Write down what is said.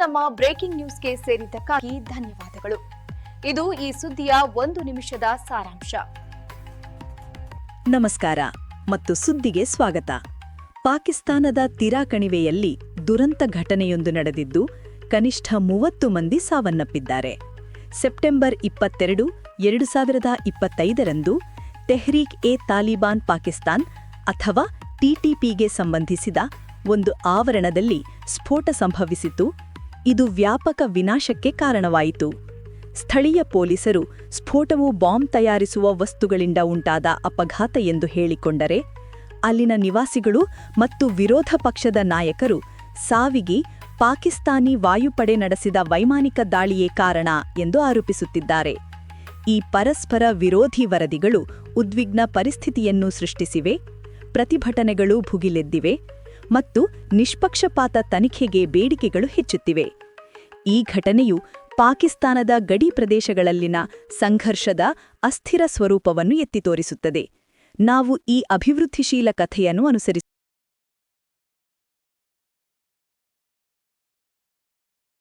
ನಮ್ಮ ಬ್ರೇಕಿಂಗ್ ನ್ಯೂಸ್ಗೆ ಸೇರಿದ್ದಕ್ಕಾಗಿ ಧನ್ಯವಾದಗಳು. ಇದು ಈ ಸುದ್ದಿಯ ಒಂದು ನಿಮಿಷದ ಸಾರಾಂಶ. ನಮಸ್ಕಾರ, ಮತ್ತು ಸುದ್ದಿಗೆ ಸ್ವಾಗತ. ಪಾಕಿಸ್ತಾನದ ತಿರಾ ಕಣಿವೆಯಲ್ಲಿ ದುರಂತ ಘಟನೆಯೊಂದು ನಡೆದಿದ್ದು, ಕನಿಷ್ಠ ಮೂವತ್ತು ಮಂದಿ ಸಾವನ್ನಪ್ಪಿದ್ದಾರೆ. ಸೆಪ್ಟೆಂಬರ್ ಇಪ್ಪತ್ತೆರಡು, ಎರಡು ಸಾವಿರದ ಇಪ್ಪತ್ತೈದರಂದು ತೆಹ್ರೀಕ್ ಎ ತಾಲಿಬಾನ್ ಪಾಕಿಸ್ತಾನ್ ಅಥವಾ ಟಿಟಿಪಿಗೆ ಸಂಬಂಧಿಸಿದ ಒಂದು ಆವರಣದಲ್ಲಿ ಸ್ಫೋಟ ಸಂಭವಿಸಿತು ಇದು ವ್ಯಾಪಕ ವಿನಾಶಕ್ಕೆ ಕಾರಣವಾಯಿತು. ಸ್ಥಳೀಯ ಪೊಲೀಸರು ಸ್ಫೋಟವು ಬಾಂಬ್ ತಯಾರಿಸುವ ವಸ್ತುಗಳಿಂದ ಉಂಟಾದ ಅಪಘಾತ ಎಂದು ಹೇಳಿಕೊಂಡರೆ, ಅಲ್ಲಿನ ನಿವಾಸಿಗಳು ಮತ್ತು ವಿರೋಧ ಪಕ್ಷದ ನಾಯಕರು ಸಾವಿಗೆ ಪಾಕಿಸ್ತಾನಿ ವಾಯುಪಡೆ ನಡೆಸಿದ ವೈಮಾನಿಕ ದಾಳಿಯೇ ಕಾರಣ ಎಂದು ಆರೋಪಿಸುತ್ತಿದ್ದಾರೆ. ಈ ಪರಸ್ಪರ ವಿರೋಧಿ ವರದಿಗಳು ಉದ್ವಿಗ್ನ ಪರಿಸ್ಥಿತಿಯನ್ನು ಸೃಷ್ಟಿಸಿವೆ, ಪ್ರತಿಭಟನೆಗಳು ಭುಗಿಲೆದ್ದಿವೆ ಮತ್ತು ನಿಷ್ಪಕ್ಷಪಾತ ತನಿಖೆಗೆ ಬೇಡಿಕೆಗಳು ಹೆಚ್ಚುತ್ತಿವೆ. ಈ ಘಟನೆಯು ಪಾಕಿಸ್ತಾನದ ಗಡಿ ಪ್ರದೇಶಗಳಲ್ಲಿನ ಸಂಘರ್ಷದ ಅಸ್ಥಿರ ಸ್ವರೂಪವನ್ನು ಎತ್ತಿ ತೋರಿಸುತ್ತದೆ. ನಾವು ಈ ಅಭಿವೃದ್ಧಿಶೀಲ ಕಥೆಯನ್ನು ಅನುಸರಿಸ